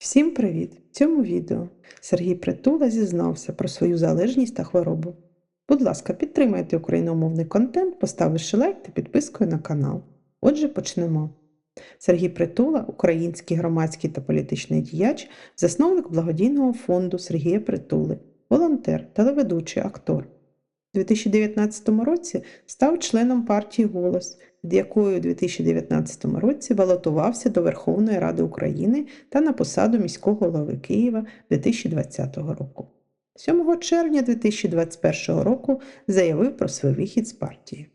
Всім привіт! В цьому відео Сергій Притула зізнався про свою залежність та хворобу. Будь ласка, підтримайте україномовний контент, поставивши лайк та підпискою на канал. Отже, почнемо. Сергій Притула, український громадський та політичний діяч, засновник благодійного фонду Сергія Притули, волонтер, телеведучий, актор. У 2019 році став членом партії Голос, від якої у 2019 році балотувався до Верховної Ради України та на посаду міського голови Києва 2020 року. 7 червня 2021 року заявив про свій вихід з партії.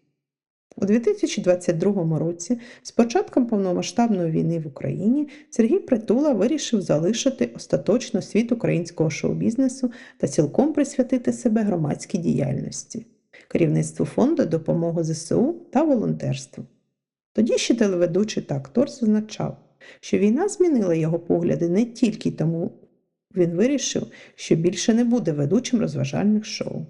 У 2022 році, з початком повномасштабної війни в Україні, Сергій Притула вирішив залишити остаточно світ українського шоу-бізнесу та цілком присвятити себе громадській діяльності, керівництву фонду допомоги ЗСУ та волонтерству. Тоді ще телеведучий та актор зазначав, що війна змінила його погляди не тільки тому, він вирішив, що більше не буде ведучим розважальних шоу.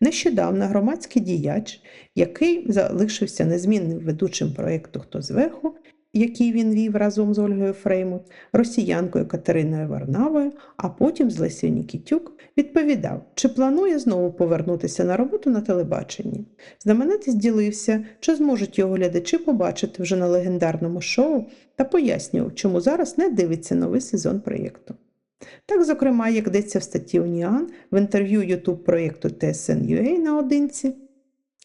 Нещодавно громадський діяч, який залишився незмінним ведучим проєкту Хто зверху, який він вів разом з Ольгою Фреймут, росіянкою Катериною Варнавою, а потім з Лесією Нікітюк, відповідав, чи планує знову повернутися на роботу на телебаченні. Знаменитість ділився, чи зможуть його глядачі побачити вже на легендарному шоу, та пояснював, чому зараз не дивиться новий сезон проєкту. Так, зокрема, як йдеться в статті Уніан в інтерв'ю YouTube проєкту TSN.ua наодинці,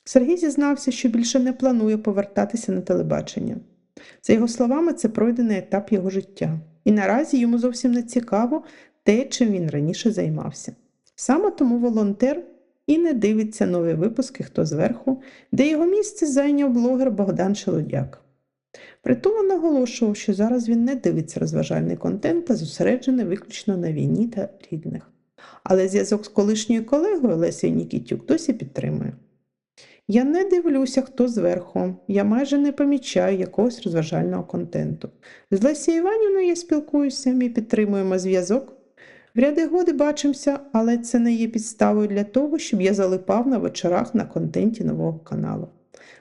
Сергій зізнався, що більше не планує повертатися на телебачення. За його словами, це пройдений етап його життя, і наразі йому зовсім не цікаво те, чим він раніше займався. Саме тому волонтер і не дивиться нові випуски Хто зверху, де його місце зайняв блогер Богдан Шелудяк. Притула наголошував, що зараз він не дивиться розважальний контент та зосереджений виключно на війні та рідних. Але зв'язок з колишньою колегою Лесією Нікітюк досі підтримує. Я не дивлюся, хто зверху, я майже не помічаю якогось розважального контенту. З Лесією Іванівною я спілкуюся, ми підтримуємо зв'язок. В ряди годи бачимося, але це не є підставою для того, щоб я залипав на вечорах на контенті нового каналу.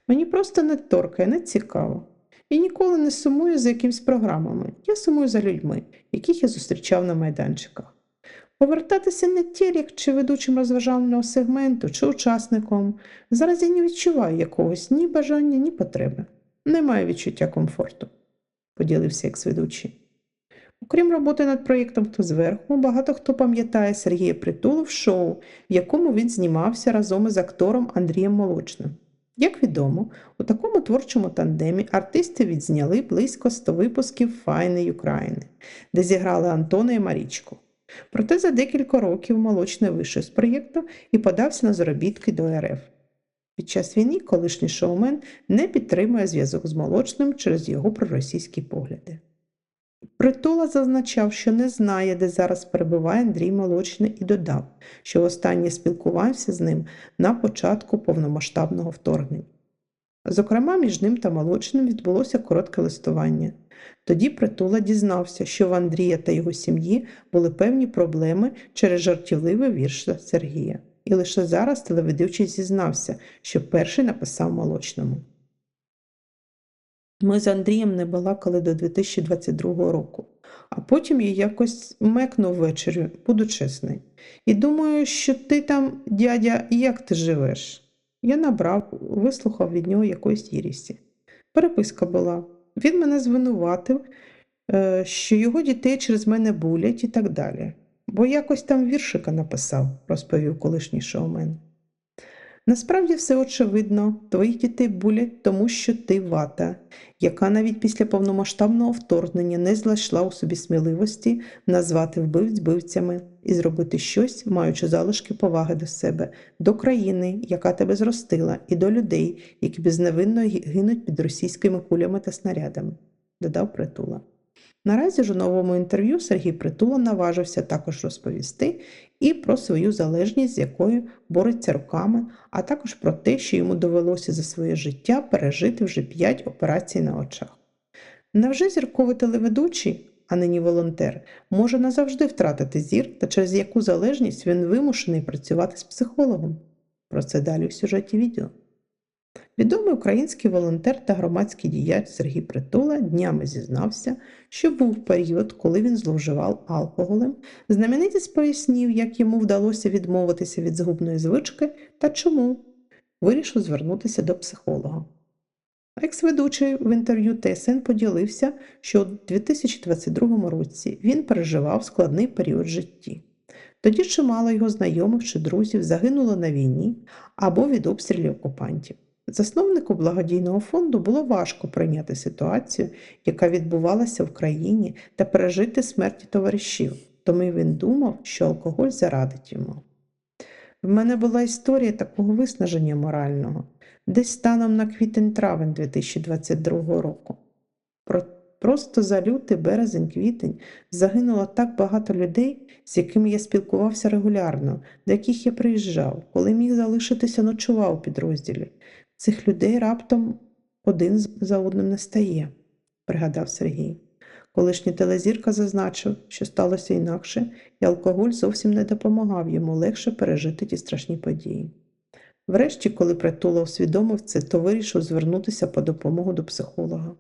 Мені просто не торкає, не цікаво. І ніколи не сумую за якимись програмами. Я сумую за людьми, яких я зустрічав на майданчиках. Повертатися не тільки чи ведучим розважального сегменту, чи учасником. Зараз я не відчуваю якогось ні бажання, ні потреби. Немає відчуття комфорту, поділився екс-ведучий. Окрім роботи над проєктом Хто зверху, багато хто пам'ятає Сергія Притулу в шоу, в якому він знімався разом із актором Андрієм Молочним. Як відомо, у такому творчому тандемі артисти відзняли близько 100 випусків Файни України, де зіграли Антона і Марічку. Проте за декілька років молочний вийшов з проєкту і подався на заробітки до РФ. Під час війни колишній шоумен не підтримує зв'язок з молочним через його проросійські погляди. Притула зазначав, що не знає, де зараз перебуває Андрій Молочний, і додав, що останнє спілкувався з ним на початку повномасштабного вторгнення. Зокрема, між ним та молочним відбулося коротке листування. Тоді Притула дізнався, що в Андрія та його сім'ї були певні проблеми через жартівливий вірш Сергія. І лише зараз телеведучий зізнався, що перший написав молочному. Ми з Андрієм не балакали до 2022 року, а потім я якось мекнув ввечері, буду чесний. І думаю, що ти там, дядя, як ти живеш? Я набрав, вислухав від нього якоїсь єрісі. Переписка була. Він мене звинуватив, е, що його дітей через мене булять і так далі. Бо якось там віршика написав, розповів колишній шоумен. Насправді все очевидно, твоїх дітей булять, тому що ти вата, яка навіть після повномасштабного вторгнення не знайшла у собі сміливості назвати вбивць вбивцями і зробити щось, маючи залишки поваги до себе, до країни, яка тебе зростила, і до людей, які безневинно гинуть під російськими кулями та снарядами, додав притула. Наразі ж у новому інтерв'ю Сергій Притула наважився також розповісти і про свою залежність, з якою бореться руками, а також про те, що йому довелося за своє життя пережити вже 5 операцій на очах. Невже зірковий телеведучий, а нині волонтер, може назавжди втратити зір та через яку залежність він вимушений працювати з психологом? Про це далі в сюжеті відео. Відомий український волонтер та громадський діяч Сергій Притула днями зізнався, що був період, коли він зловживав алкоголем. Знаменитість пояснив, як йому вдалося відмовитися від згубної звички та чому вирішив звернутися до психолога. Екс-ведучий в інтерв'ю ТСН поділився, що у 2022 році він переживав складний період житті. Тоді чимало його знайомих чи друзів загинуло на війні або від обстрілів окупантів. Засновнику благодійного фонду було важко прийняти ситуацію, яка відбувалася в країні, та пережити смерті товаришів, тому він думав, що алкоголь зарадить йому. В мене була історія такого виснаження морального, десь станом на квітень-травень 2022 року. Просто за лютий, березень, квітень загинуло так багато людей, з якими я спілкувався регулярно, до яких я приїжджав, коли міг залишитися, ночував у підрозділі. Цих людей раптом один за одним не стає, пригадав Сергій. Колишній телезірка зазначив, що сталося інакше, і алкоголь зовсім не допомагав йому легше пережити ті страшні події. Врешті, коли Притула усвідомив це, то вирішив звернутися по допомогу до психолога.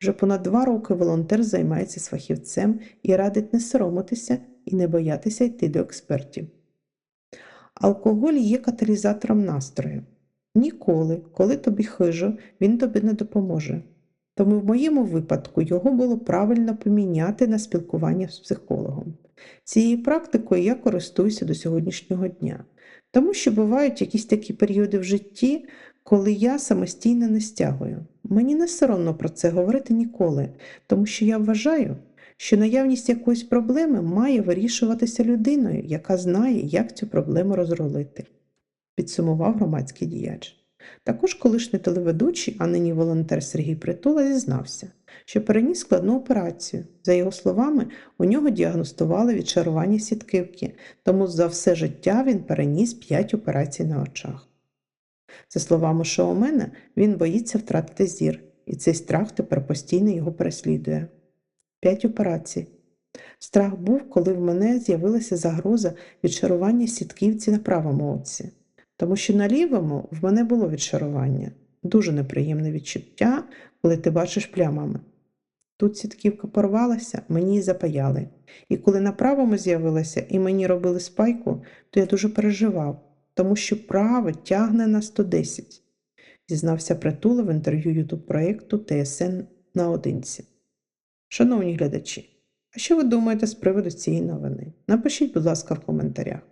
Вже понад два роки волонтер займається з фахівцем і радить не соромитися і не боятися йти до експертів. Алкоголь є каталізатором настрою. Ніколи, коли тобі хижо, він тобі не допоможе. Тому в моєму випадку його було правильно поміняти на спілкування з психологом. Цією практикою я користуюся до сьогоднішнього дня, тому що бувають якісь такі періоди в житті, коли я самостійно не стягую. Мені не соромно про це говорити ніколи, тому що я вважаю, що наявність якоїсь проблеми має вирішуватися людиною, яка знає, як цю проблему розрулити, підсумував громадський діяч. Також колишній телеведучий, а нині волонтер Сергій Притула зізнався, що переніс складну операцію. За його словами, у нього діагностували відшарування сітківки, тому за все життя він переніс 5 операцій на очах. За словами шоумена, він боїться втратити зір, і цей страх тепер постійно його переслідує. П'ять операцій. Страх був, коли в мене з'явилася загроза відшарування сітківці на правому оці, тому що на лівому в мене було відшарування. Дуже неприємне відчуття, коли ти бачиш плямами. Тут сітківка порвалася, мені запаяли. І коли на правому з'явилася і мені робили спайку, то я дуже переживав, тому що праве тягне на 110, зізнався Притула в інтерв'ю ютуб проєкту ТСН наодинці. Шановні глядачі, а що ви думаєте з приводу цієї новини? Напишіть, будь ласка, в коментарях.